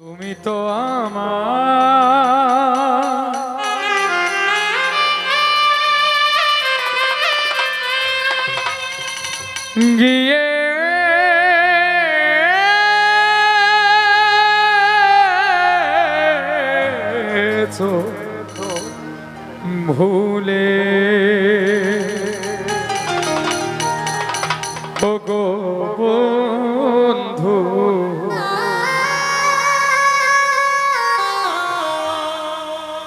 তুমি তো আমার। গিয়ে ভুলে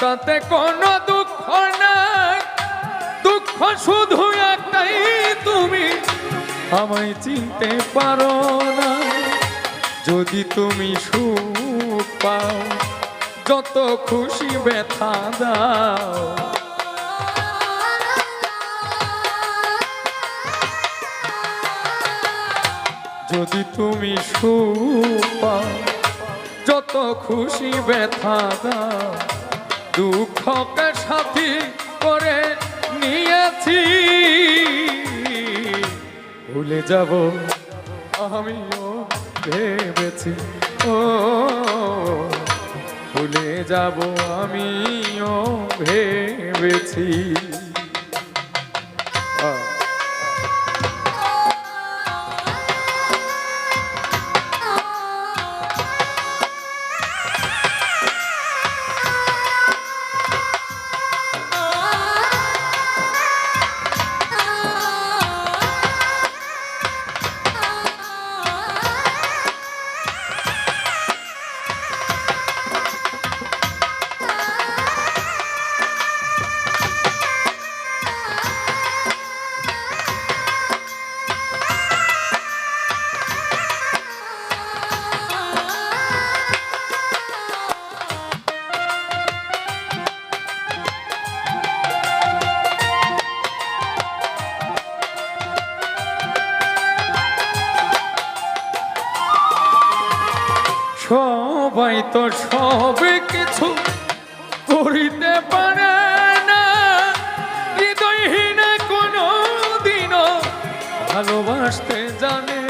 তাতে কোনো দুঃখ নাই। দুঃখ শুধু একটাই, তুমি আমায় চিনতে পারো না। যদি তুমি সুখ পাও, যত খুশি ব্যথা দাও। যদি তুমি সুখ পাও, যত খুশি ব্যথা দাও। দুঃখকে সাথী করে নিয়েছি। ভুলে যাব আমিও ভেবেছি। ও ভুলে যাব আমিও ভেবেছি। সবাই তো সব কিছু করিতে পারে না। হৃদয়হীন কোনো দিনও ভালোবাসতে জানে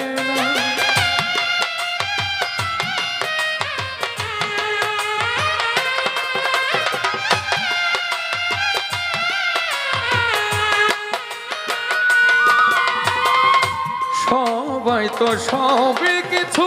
সবাই তো সবই কিছু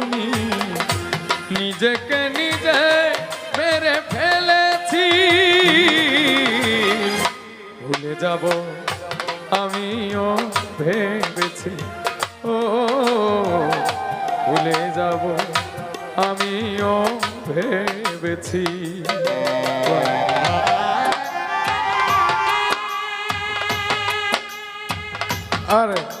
নিজেকে নিজে মেরে ফেলেছি। ভুলে যাব আমিও ভেবেছি। ও ভুলে যাব আমিও ভেবেছি। আরে।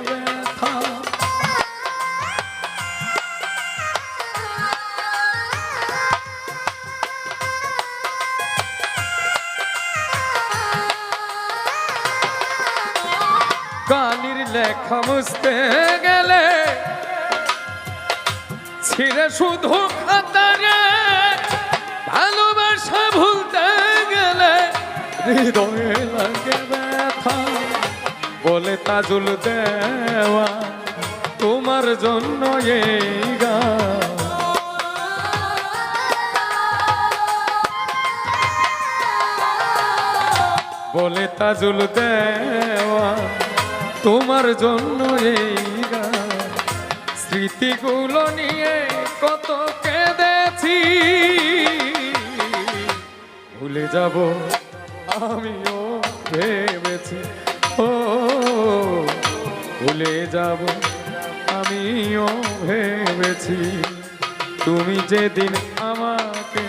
লেখা মুছতে গেলে ছিঁড়ে শুধু খাতারে ভালোবাসা ভুলতে গেলে হৃদয়ে লাগে ব্যথা। বলে তাজুল দেওয়া তোমার জন্য এই গান। বলে তাজুল দেওয়া তোমার জন্য এই গান। স্মৃতিগুলো নিয়ে কত কেঁদেছি। ভুলে যাব, আমিও ভেবেছি। ও, ভুলে যাব, আমিও ভেবেছি। তুমি যেদিন আমাকে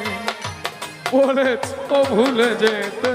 বলেছ ভুলে যেতে।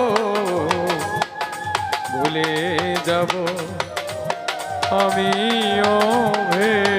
ভুলে যাব। আমিও ভেবে